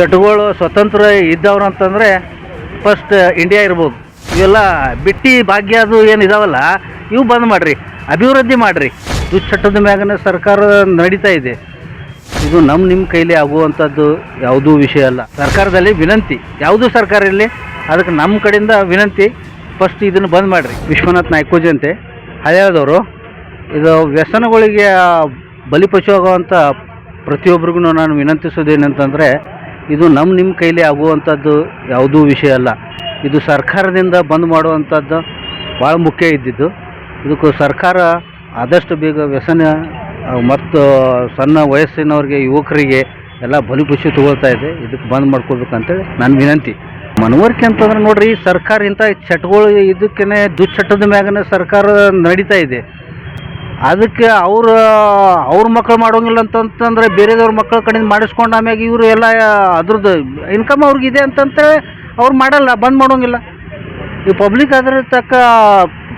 ಚಟಗಳು ಸ್ವತಂತ್ರ ಇದ್ದವ್ರು ಅಂತಂದರೆ ಫಸ್ಟ್ ಇಂಡಿಯಾ ಇರ್ಬೋದು. ಇವೆಲ್ಲ ಬಿಟ್ಟಿ ಭಾಗ್ಯ ಅದು ಏನು ಇದಾವಲ್ಲ, ಇವು ಬಂದ್ ಮಾಡಿರಿ, ಅಭಿವೃದ್ಧಿ ಮಾಡಿರಿ. ದುಶ್ಚಟದ ಮ್ಯಾಗನ ಸರ್ಕಾರ ನಡೀತಾ ಇದೆ. ಇದು ನಮ್ಮ ನಿಮ್ಮ ಕೈಲಿ ಆಗುವಂಥದ್ದು ಯಾವುದೂ ವಿಷಯ ಅಲ್ಲ. ಸರ್ಕಾರದಲ್ಲಿ ವಿನಂತಿ, ಯಾವುದೂ ಸರ್ಕಾರ ಇರಲಿ, ಅದಕ್ಕೆ ನಮ್ಮ ಕಡೆಯಿಂದ ವಿನಂತಿ ಫಸ್ಟ್ ಇದನ್ನು ಬಂದ್ ಮಾಡಿರಿ. ವಿಶ್ವನಾಥ್ ನಾಯ್ಕೋಜಿ ಅಂತೆ, ಹಳೆಯದವರು. ಇದು ವ್ಯಸನಗಳಿಗೆ ಬಲಿಪಶು ಆಗುವಂಥ ಪ್ರತಿಯೊಬ್ಬರಿಗೂ ನಾನು ವಿನಂತಿಸೋದೇನಂತಂದರೆ ಇದು ನಮ್ಮ ನಿಮ್ಮ ಕೈಲಿ ಆಗುವಂಥದ್ದು ಯಾವುದೂ ವಿಷಯ ಅಲ್ಲ. ಇದು ಸರ್ಕಾರದಿಂದ ಬಂದ್ ಮಾಡುವಂಥದ್ದು ಭಾಳ ಮುಖ್ಯ ಇದ್ದಿದ್ದು. ಇದಕ್ಕೂ ಸರ್ಕಾರ ಆದಷ್ಟು ಬೇಗ ವ್ಯಸನ ಮತ್ತು ಸಣ್ಣ ವಯಸ್ಸಿನವ್ರಿಗೆ, ಯುವಕರಿಗೆ ಎಲ್ಲ ಬಲಿಪುಷಿ ತೊಗೊಳ್ತಾ ಇದೆ. ಇದಕ್ಕೆ ಬಂದ್ ಮಾಡ್ಕೊಳ್ಬೇಕಂತೇಳಿ ನನ್ನ ವಿನಂತಿ. ಮನವರಿಕೆ ಅಂತಂದ್ರೆ ನೋಡ್ರಿ ಸರ್ಕಾರ ಇಂಥ ಚಟಗಳು ಇದಕ್ಕೇ ದುಶ್ಚಟದ ಮ್ಯಾಗನೇ ಸರ್ಕಾರ ನಡೀತಾ ಇದೆ. ಅದಕ್ಕೆ ಅವ್ರ ಅವ್ರ ಮಕ್ಳು ಮಾಡೋಂಗಿಲ್ಲ ಅಂತಂತಂದರೆ ಬೇರೆದವ್ರ ಮಕ್ಕಳ ಕಡೆಯಿಂದ ಮಾಡಿಸ್ಕೊಂಡು ಆಮ್ಯಾಗ ಇವರು ಎಲ್ಲ, ಅದ್ರದ್ದು ಇನ್ಕಮ್ ಅವ್ರಿಗಿದೆ ಅಂತಂತೇಳಿ ಅವ್ರು ಮಾಡಲ್ಲ, ಬಂದ್ ಮಾಡೋಂಗಿಲ್ಲ. ಈ ಪಬ್ಲಿಕ್ ಅದ್ರ ತಕ್ಕ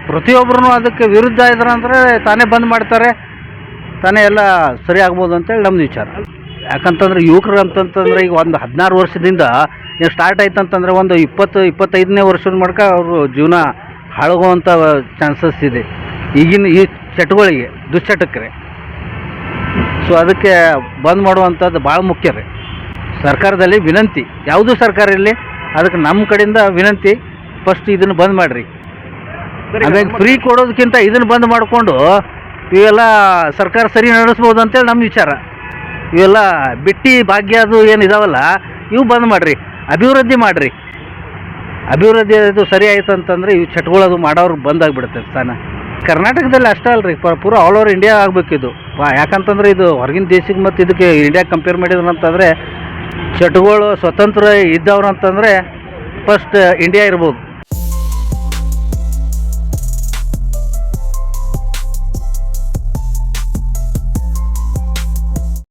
ಪ್ರತಿಯೊಬ್ಬರೂ ಅದಕ್ಕೆ ವಿರುದ್ಧ ಇದ್ರ ಅಂದರೆ ತಾನೇ ಬಂದ್ ಮಾಡ್ತಾರೆ. ತಾನೇ ಎಲ್ಲ ಸರಿ ಆಗ್ಬೋದು ಅಂತೇಳಿ ನಮ್ದು ವಿಚಾರ. ಯಾಕಂತಂದ್ರೆ ಯುವಕರು ಅಂತಂತಂದ್ರೆ ಈಗ ಒಂದು ಹದಿನಾರು ವರ್ಷದಿಂದ ಏನು ಸ್ಟಾರ್ಟ್ ಆಯ್ತು ಅಂತಂದ್ರೆ ಒಂದು ಇಪ್ಪತ್ತು, ಇಪ್ಪತ್ತೈದನೇ ವರ್ಷದ ಮಾಡ್ಕ ಅವರು ಜೀವನ ಹಾಳಾಗುವಂಥ ಚಾನ್ಸಸ್ ಇದೆ. ಈಗಿನ ಈ ಚಟಗಳಿಗೆ ದುಶ್ಚಟಕ್ಕೆ ಸೊ ಅದಕ್ಕೆ ಬಂದ್ ಮಾಡುವಂಥದ್ದು ಭಾಳ ಮುಖ್ಯ ರೀ. ಸರ್ಕಾರದಲ್ಲಿ ವಿನಂತಿ ಯಾವುದೂ ಸರ್ಕಾರ ಇರಲಿ ಅದಕ್ಕೆ ನಮ್ಮ ಕಡೆಯಿಂದ ವಿನಂತಿ ಫಸ್ಟ್ ಇದನ್ನು ಬಂದ್ ಮಾಡಿರಿ. ಆಮೇಲೆ ಫ್ರೀ ಕೊಡೋದಕ್ಕಿಂತ ಇದನ್ನು ಬಂದ್ ಮಾಡಿಕೊಂಡು ಇವೆಲ್ಲ ಸರ್ಕಾರ ಸರಿ ನಡೆಸ್ಬೋದು ಅಂತೇಳಿ ನಮ್ಮ ವಿಚಾರ. ಇವೆಲ್ಲ ಬಿಟ್ಟಿ ಭಾಗ್ಯ ಅದು ಏನು ಇದಾವಲ್ಲ ಇವು ಬಂದ್ ಮಾಡಿರಿ. ಅಭಿವೃದ್ಧಿ ಮಾಡಿರಿ. ಅಭಿವೃದ್ಧಿ ಅದು ಸರಿ ಆಯಿತು ಅಂತಂದರೆ ಇವು ಅದು ಮಾಡೋರು ಬಂದಾಗ್ಬಿಡುತ್ತೆ ಸ್ಥಾನ. ಕರ್ನಾಟಕದಲ್ಲಿ ಅಷ್ಟೇ ಅಲ್ರಿ, ಪೂರ ಆಲ್ ಓವರ್ ಇಂಡಿಯಾ ಆಗಬೇಕಿದು ಯಾಕಂತಂದ್ರೆ ಇದು ಹೊರಗಿನ ದೇಶಕ್ಕೆ ಮತ್ತು ಇದಕ್ಕೆ ಇಂಡಿಯಾ ಕಂಪೇರ್ ಮಾಡಿದ್ರು ಅಂತಂದ್ರೆ ಚಟುಗಳು ಸ್ವತಂತ್ರ ಇದ್ದವ್ರು ಅಂತಂದರೆ ಫಸ್ಟ್ ಇಂಡಿಯಾ ಇರ್ಬೋದು.